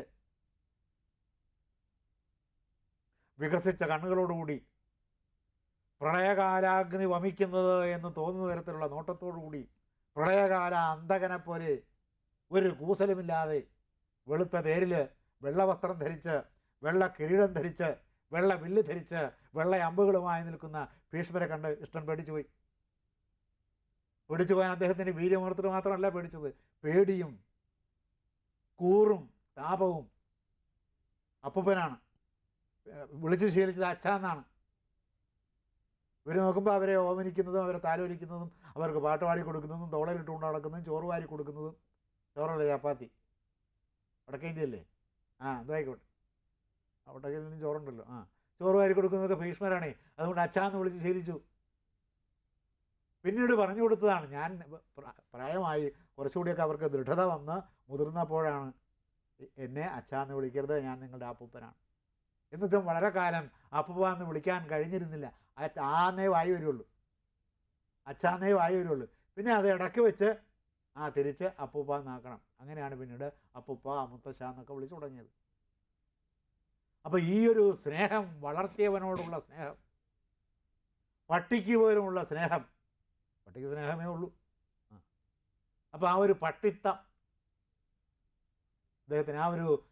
വികസിച്ച കണ്ണുകളോടുകൂടി പ്രളയകാലാഗ്നി വമിക്കുന്നത് എന്ന് തോന്നുന്ന തരത്തിലുള്ള നോട്ടത്തോടുകൂടി പ്രളയകാല അന്തകനെ പോലെ ഒരു കൂസലുമില്ലാതെ വെളുത്ത തേരിൽ വെള്ളവസ്ത്രം ധരിച്ച് വെള്ള കിരീടം ധരിച്ച് വെള്ള വില്ല് ധരിച്ച് വെള്ള അമ്പുകളുമായി നിൽക്കുന്ന ഭീഷ്മരെ കണ്ട് ഇഷ്ടം പേടിച്ചു പോയി പേടിച്ചു പോകാൻ അദ്ദേഹത്തിന്റെ വീര്യമോർത്തിട്ട് മാത്രമല്ല പേടിച്ചത്. പേടിയും കൂറും താപവും. അപ്പൂപ്പനാണ്. വിളിച്ചു ശീലിച്ചത് അച്ഛാന്നാണ് ഇവർ നോക്കുമ്പോൾ അവരെ ഓമനിക്കുന്നതും അവരെ താലോലിക്കുന്നതും അവർക്ക് പാട്ട് പാടി കൊടുക്കുന്നതും തോളയിലിട്ടുകൊണ്ട് നടക്കുന്നതും ചോറ് വാരി കൊടുക്കുന്നതും ചോറല്ല ചപ്പാത്തി? വടക്കേ ഇന്ത്യയല്ലേ ആ എന്തായിക്കോട്ടെ. വടക്കേ ഇന്ത്യയിലും ചോറുണ്ടല്ലോ. ആ ചോറ് വാരി കൊടുക്കുന്നതൊക്കെ ഭീഷ്മരാണേ. അതുകൊണ്ട് അച്ഛാന്ന് വിളിച്ച് ശീലിച്ചു. പിന്നീട് പറഞ്ഞു കൊടുത്തതാണ്. ഞാൻ പ്രായമായി കുറച്ചുകൂടിയൊക്കെ അവർക്ക് ദൃഢത വന്ന് മുതിർന്നപ്പോഴാണ് എന്നെ അച്ഛാന്ന് വിളിക്കരുത് ഞാൻ നിങ്ങളുടെ അപ്പൂപ്പനാണ്. എന്നിട്ടും വളരെ കാലം അപ്പൂപ്പ എന്ന് വിളിക്കാൻ കഴിഞ്ഞിരുന്നില്ല. ആന്നേ വായി വരുള്ളൂ. അച്ഛാന്നേ വായി വരുള്ളൂ. പിന്നെ അത് ഇടയ്ക്ക് വെച്ച് ആ തിരിച്ച് അപ്പൂപ്പ എന്നാക്കണം അങ്ങനെയാണ് പിന്നീട് അപ്പൂപ്പ മുത്തശ്ശ എന്നൊക്കെ വിളിച്ചു തുടങ്ങിയത്. അപ്പോൾ ഈ ഒരു സ്നേഹം വളർത്തിയവനോടുള്ള സ്നേഹം പട്ടിക്ക് പോലുമുള്ള സ്നേഹം പട്ടിക്ക് സ്നേഹമേ ഉള്ളൂ. ആ. അപ്പോൾ ആ ഒരു പട്ടിത്തം ഇദ്ദേഹത്തിന് ആ ഒരു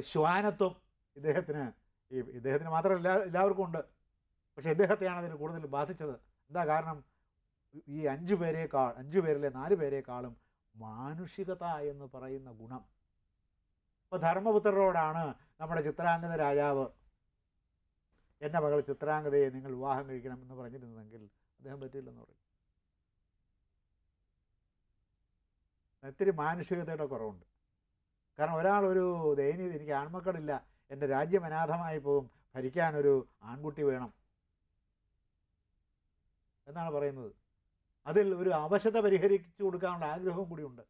ശ്വാനത്വം ഇദ്ദേഹത്തിന് ഈ ഇദ്ദേഹത്തിന് മാത്രമല്ല എല്ലാവർക്കും ഉണ്ട്. പക്ഷേ ഇദ്ദേഹത്തെയാണ് അതിന് കൂടുതൽ ബാധിച്ചത്. എന്താ കാരണം? ഈ അഞ്ചു പേരേക്കാൾ അഞ്ചു പേരിലെ നാല് പേരേക്കാളും മാനുഷികത എന്ന് പറയുന്ന ഗുണം. ഇപ്പോൾ ധർമ്മപുത്രരോടാണ് നമ്മുടെ ചിത്രാംഗത രാജാവ് എന്റെ മകൾ ചിത്രാംഗതയെ നിങ്ങൾ വിവാഹം കഴിക്കണം എന്ന് പറഞ്ഞിരുന്നെങ്കിൽ അദ്ദേഹം പറ്റില്ലെന്ന് പറയും. ഇത്തിരി മാനുഷികതയുടെ കുറവുണ്ട്. കാരണം ഒരാൾ ഒരു ദയനീയത എനിക്ക് ആൺമക്കളില്ല എന്റെ രാജ്യം അനാഥമായി പോകും ഭരിക്കാനൊരു ആൺകുട്ടി വേണം എന്നാണ് പറയുന്നത്. അതിൽ ഒരു അവശത പരിഹരിച്ചു കൊടുക്കാനുള്ള ആഗ്രഹവും കൂടിയുണ്ട്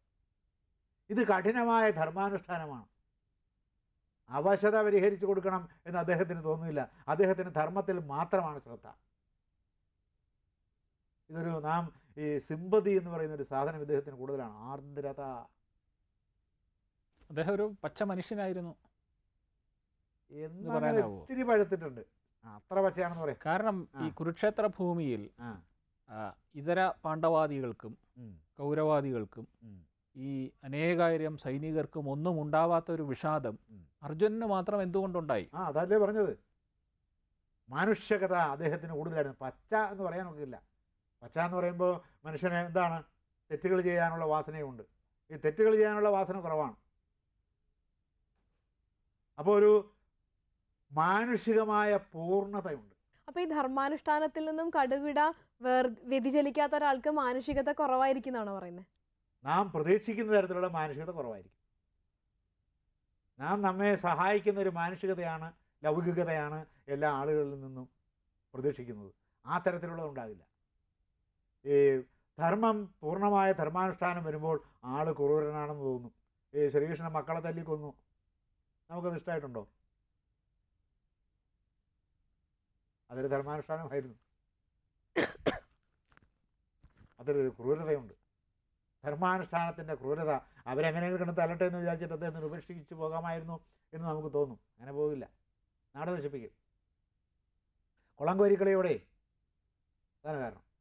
ഇത് കഠിനമായ ധർമാനുഷ്ഠാനമാണ്. അവശത പരിഹരിച്ചു കൊടുക്കണം എന്ന് അദ്ദേഹത്തിന് തോന്നുന്നില്ല. അദ്ദേഹത്തിന് ധർമ്മത്തിൽ മാത്രമാണ് ശ്രദ്ധ. ഇതൊരു നാം ഈ സിമ്പതി എന്ന് പറയുന്ന ഒരു സാധനം ഇദ്ദേഹത്തിന് കൂടുതലാണ്. ആർദ്രത. അദ്ദേഹം ഒരു പച്ച മനുഷ്യനായിരുന്നു? ഒത്തിരി പഴുത്തിട്ടുണ്ട്. അത്ര പച്ചയാണെന്ന് പറയാം. കാരണം ഈ കുരുക്ഷേത്ര ഭൂമിയിൽ ഇതര പാണ്ഡവാദികൾക്കും കൗരവാദികൾക്കും. ഈ അനേകായിരം സൈനികർക്കും ഒന്നും ഉണ്ടാവാത്ത ഒരു വിഷാദം. അർജുനന് മാത്രം എന്തുകൊണ്ടുണ്ടായി? ആ അതല്ലേ പറഞ്ഞത്? മാനുഷ്യകഥ അദ്ദേഹത്തിന് കൂടുതലായിരുന്നു പച്ച എന്ന് പറയാൻ ഒക്കില്ല പച്ച എന്ന് പറയുമ്പോൾ മനുഷ്യന് എന്താണ്? തെറ്റുകൾ ചെയ്യാനുള്ള വാസനയുണ്ട് ഈ തെറ്റുകൾ ചെയ്യാനുള്ള വാസന കുറവാണ്. അപ്പോൾ ഒരു മാനുഷികമായ പൂർണതയുണ്ട്. അപ്പോൾ ഈ ധർമാനുഷ്ഠാനത്തിൽ നിന്നും കടുകിട വേർ വ്യതിചലിക്കാത്ത ഒരാൾക്ക് മാനുഷികത കുറവായിരിക്കും എന്നാണ് പറയുന്നത് നാം പ്രതീക്ഷിക്കുന്ന തരത്തിലുള്ള മാനുഷികത കുറവായിരിക്കും. നാം നമ്മെ സഹായിക്കുന്ന ഒരു മാനുഷികതയാണ് ലൗകികതയാണ് എല്ലാ ആളുകളിൽ നിന്നും പ്രതീക്ഷിക്കുന്നത്. ആ തരത്തിലുള്ളത് ഉണ്ടാകില്ല. ഈ ധർമ്മം പൂർണമായ ധർമാനുഷ്ഠാനം വരുമ്പോൾ ആൾ ക്രൂരനാണെന്ന് തോന്നും. ഈ ശ്രീകൃഷ്ണൻ മക്കളെ തല്ലിക്കൊന്നു നമുക്കത് ഇഷ്ടമായിട്ടുണ്ടോ അതൊരു ധർമാനുഷ്ഠാനമായിരുന്നു. അതിലൊരു ക്രൂരതയുണ്ട്. ധർമാനുഷ്ഠാനത്തിന്റെ ക്രൂരത അവരെങ്ങനെയെങ്കിലും കിടന്ന് തല്ലട്ടെ എന്ന് വിചാരിച്ചിട്ട് അദ്ദേഹം ഉപേക്ഷിച്ച് പോകാമായിരുന്നു എന്ന് നമുക്ക് തോന്നും. അങ്ങനെ പോകില്ല. നാട് നശിപ്പിക്കും. കുളം കോരിക്കളിയോടെ അതാണ് കാരണം.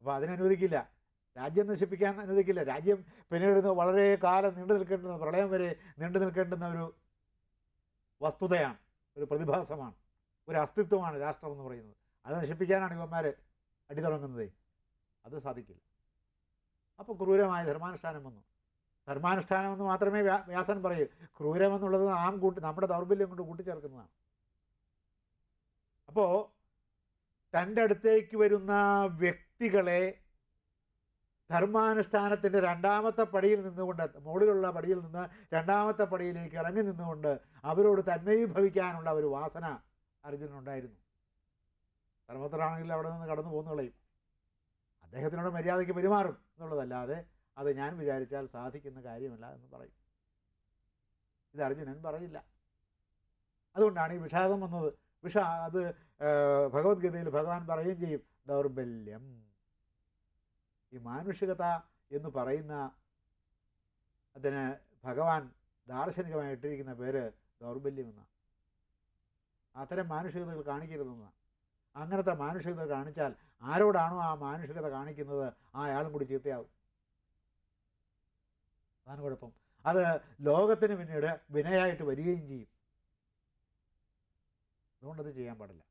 അപ്പോൾ അതിനനുവദിക്കില്ല. രാജ്യം നശിപ്പിക്കാൻ അനുവദിക്കില്ല. രാജ്യം പിന്നീട് വളരെ കാലം നീണ്ടു നിൽക്കേണ്ടുന്ന പ്രളയം വരെ നീണ്ടു നിൽക്കേണ്ടുന്ന ഒരു വസ്തുതയാണ് ഒരു പ്രതിഭാസമാണ് ഒരു അസ്തിത്വമാണ് രാഷ്ട്രം എന്ന് പറയുന്നത്. അത് നശിപ്പിക്കാനാണ് ഇവന്മാർ അടിതുടങ്ങുന്നത് അത് സാധിക്കില്ല. അപ്പോൾ ക്രൂരമായ ധർമാനുഷ്ഠാനം വന്നു. ധർമാനുഷ്ഠാനം എന്ന് മാത്രമേ വ്യാസൻ പറയൂ. ക്രൂരമെന്നുള്ളത് നാം കൂട്ടി നമ്മുടെ ദൗർബല്യം കൊണ്ട് കൂട്ടിച്ചേർക്കുന്നതാണ്. അപ്പോൾ തന്റെ അടുത്തേക്ക് വരുന്ന വ്യക്തികളെ ധർമാനുഷ്ഠാനത്തിന്റെ രണ്ടാമത്തെ പടിയിൽ നിന്നുകൊണ്ട് മുകളിലുള്ള പടിയിൽ നിന്ന് രണ്ടാമത്തെ പടിയിലേക്ക് ഇറങ്ങി നിന്നുകൊണ്ട് അവരോട് തന്മയീഭവിക്കാനുള്ള ഒരു വാസന അർജുനുണ്ടായിരുന്നു ധർമ്മത്തിലാണെങ്കിൽ അവിടെ നിന്ന് കടന്നു പോകുന്ന കളയും. അദ്ദേഹത്തിനോട് മര്യാദയ്ക്ക് പെരുമാറും എന്നുള്ളതല്ലാതെ അത് ഞാൻ വിചാരിച്ചാൽ സാധിക്കുന്ന കാര്യമല്ല എന്ന് പറയും. ഇത് അർജുനൻ പറയില്ല. അതുകൊണ്ടാണ് ഈ വിഷാദം വന്നത്. വിഷ അത് ഭഗവത്ഗീതയിൽ ഭഗവാൻ പറയുകയും ചെയ്യും ദൗർബല്യം. ഈ മാനുഷികത എന്ന് പറയുന്ന അതിന് ഭഗവാൻ ദാർശനികമായി ഇട്ടിരിക്കുന്ന പേര് ദൗർബല്യം എന്നാണ് അത്തരം മാനുഷികതകൾ കാണിക്കരുതെന്നാണ് അങ്ങനത്തെ മാനുഷികത കാണിച്ചാൽ ആരോടാണോ ആ മാനുഷികത കാണിക്കുന്നത് ആ അയാളും കൂടി ചീത്തയാവും. അതാണ് കുഴപ്പം. അത് ലോകത്തിന് പിന്നീട് വിനയായിട്ട് വരികയും ചെയ്യും. അതുകൊണ്ടത് ചെയ്യാൻ പാടില്ല.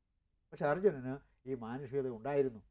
പക്ഷെ അർജുനന് ഈ മാനുഷികത ഉണ്ടായിരുന്നു.